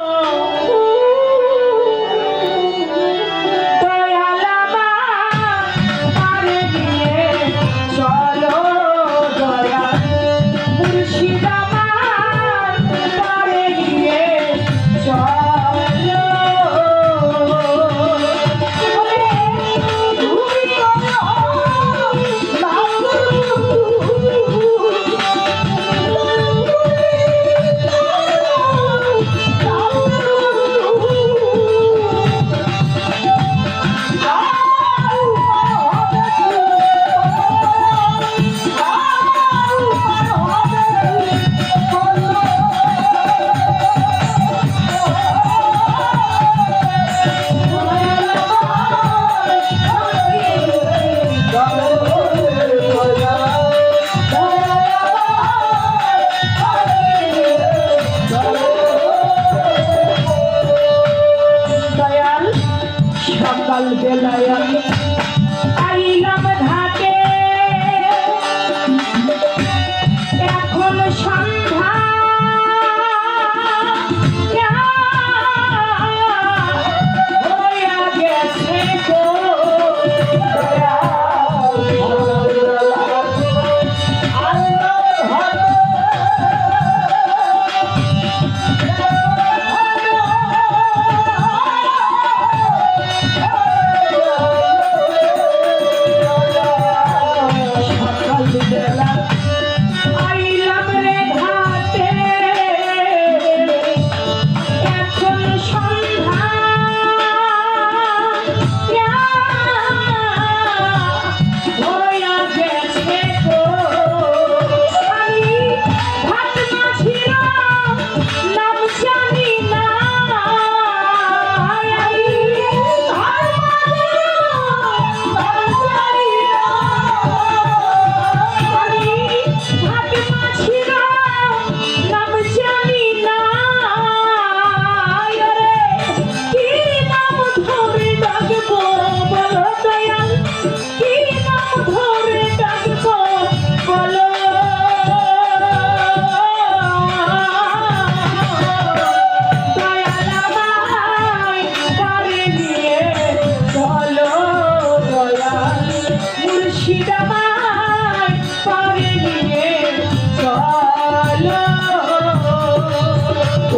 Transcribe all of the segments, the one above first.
দয়াল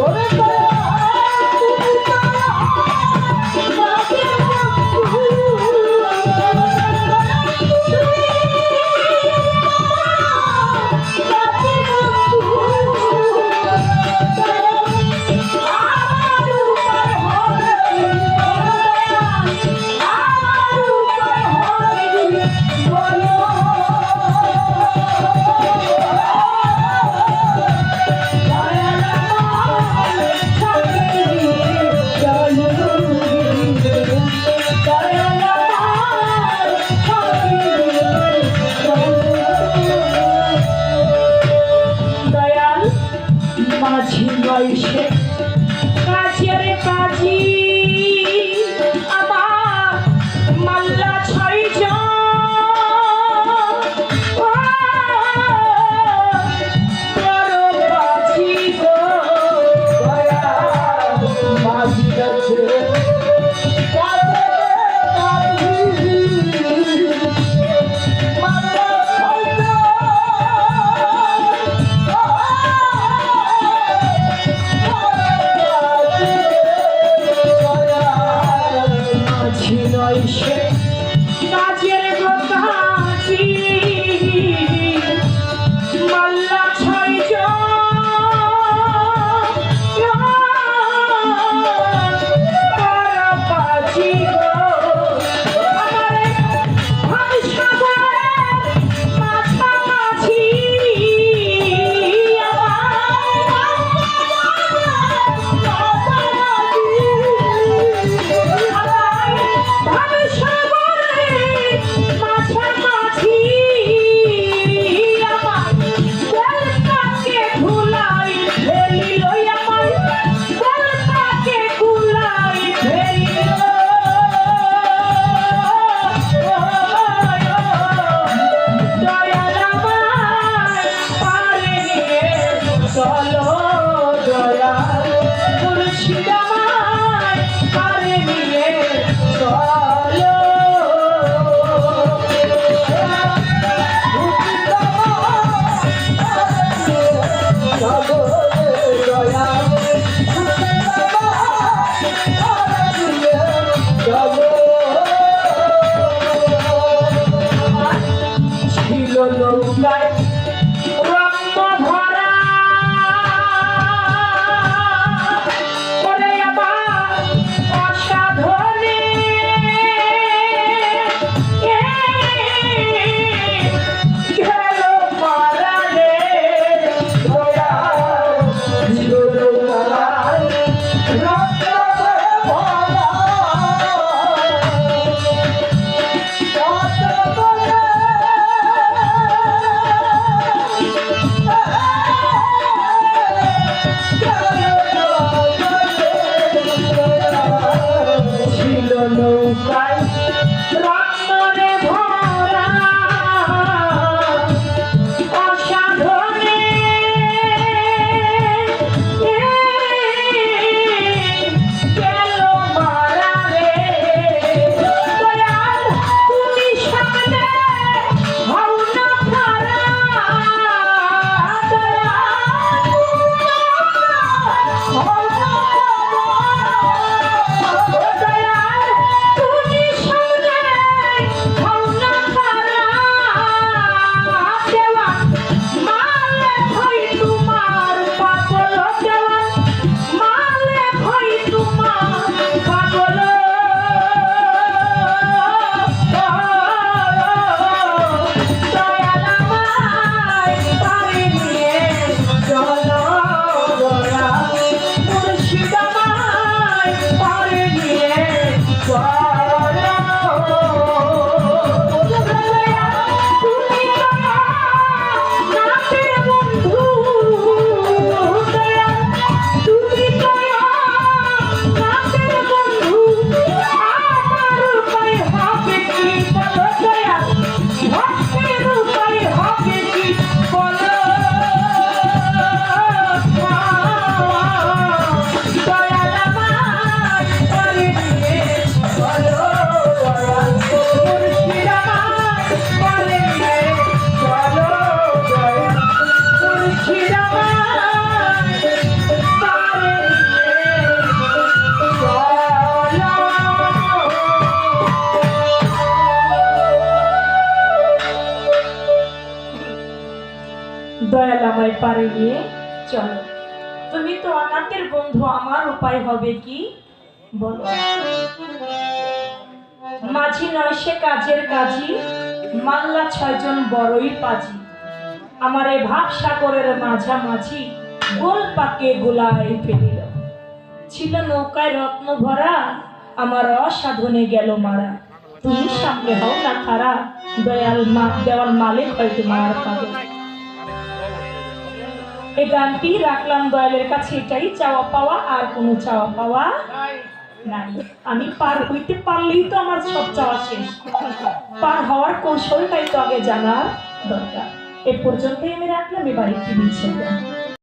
ওরে দয়াল পারে নিয়ে চলো। তুমি তো অনাথের বন্ধু, আমার উপায় হবে কি? বলো। মাঝি নয় সে কাজের কাজী, মাল্লা ছয়জন বড়ই পাজি। আমার এ ভাব সাগরের মাঝামাঝি গোল পাকে গোলায় ফেলিল। ছিল নৌকায় রত্ন ভরা, আমার অসাধনে গেল মারা। তুমি সামনে হও না খারা দয়াল মা দেওয়াল মালিক হয় তোমার পাবে এই গানটি রাখলাম দয়ালের কাছে এটাই চাওয়া পাওয়া আর কোনো চাওয়া পাওয়া নাই। আমি পার হইতে পারলেই তো আমার সব চাওয়া শেষ। পার হওয়ার কৌশলটাই তো আগে জানার দরকার। এ পর্যন্তই আমি রাখলাম এবার একটি বিচ্ছেদ